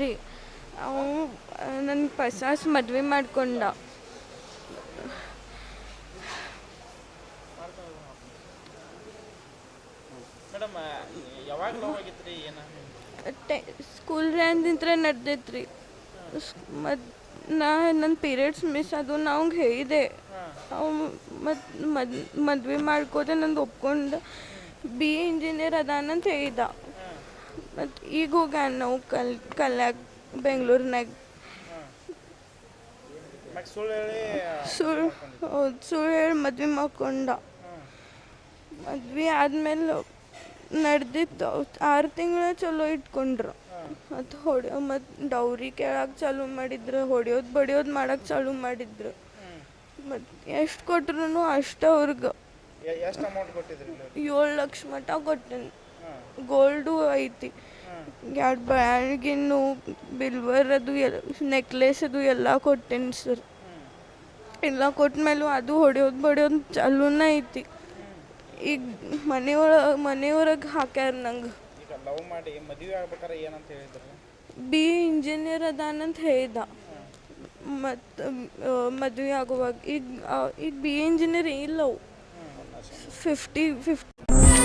ರೀ ಅವು ನನ್ನ ಪಸಾಸ್ ಮದ್ವೆ ಮಾಡ್ಕೊಂಡ. ಸ್ಕೂಲ್ ರ್ಯಾಂದಿಂತ್ರ ನಡ್ದೈತ್ರಿ. ಮದ್ ನಾ ನನ್ನ ಪೀರಿಯಡ್ಸ್ ಮಿಸ್ ಅದು ನಾ ಅವ್ಗೆ ಹೇಳಿದೆ. ಅವ ಮತ್ತು ಮದ್ ಮದ್ವೆ ಮಾಡ್ಕೋದೆ ನಂದು ಒಪ್ಕೊಂಡು ಬಿ ಎ ಇಂಜಿನಿಯರ್ ಅದಾನಂತ ಹೇಳಿದ. ಮತ್ತು ಈಗ ಹೋಗ ನಾವು ಕಲ್ ಕಲ್ಯಾಗ ಬೆಂಗಳೂರಿನಾಗ ಸುಳ್ಳು ಸುಳ್ಳು ಹೌದು ಸುಳ್ಳು ಹೇಳಿ ಮದ್ವೆ ಮಾಡ್ಕೊಂಡ ಮದ್ವೆ ಆದ್ಮೇಲೆ ನಡೆದಿತ್ತು. ಆರು ತಿಂಗಳ ಚಲೋ ಇಟ್ಕೊಂಡ್ರು. ಮತ್ತು ಹೊಡೆಯೋ ಮತ್ತು ಡೌರಿ ಕೇಳಕ್ಕೆ ಚಾಲು ಮಾಡಿದ್ರು ಹೊಡೆಯೋದು ಬಡಿಯೋದು ಮಾಡಕ್ಕೆ ಚಾಲು ಮಾಡಿದ್ರು. ಮತ್ತು ಎಷ್ಟು ಕೊಟ್ರು ಅಷ್ಟು ಅವ್ರಿಗೆ. ಏಳು ಲಕ್ಷ ಮಟ್ಟ ಕೊಟ್ಟೇನೆ. ಗೋಲ್ಡು ಐತಿ. ಎರಡು ಬ್ಯಾಗಿನ್ನು ಬಿಲ್ವರ್ ಅದು ಎಲ್ಲ ನೆಕ್ಲೆಸ್ ಅದು ಎಲ್ಲ ಕೊಟ್ಟೇನಿ ಸರ್ ಎಲ್ಲ ಕೊಟ್ಟಮೇಲೂ ಅದು ಹೊಡೆಯೋದು ಬಡಿಯೋದು ಚಾಲೂನ ಐತಿ. ಈಗ ಮನೆಯೊಳಗೆ ಮನೆಯೊಳಗೆ ಹಾಕ್ಯಾರ ನಂಗೆ. ಲವ್ ಮಾಡಿ ಮದುವೆ ಆಗ್ಬೇಕಾರೆ ಏನಂತ ಹೇಳಿದ್ರು? ಬಿ ಇಂಜಿನಿಯರ್ ಅದಾನಂತ ಹೇಳಿದ. ಮತ್ತು ಮದುವೆ ಆಗುವಾಗ. ಈಗ ಈಗ ಬಿ ಇಂಜಿನಿಯರ್ ಇಲ್ಲವು ಫಿಫ್ಟಿ ಫಿಫ್ಟಿ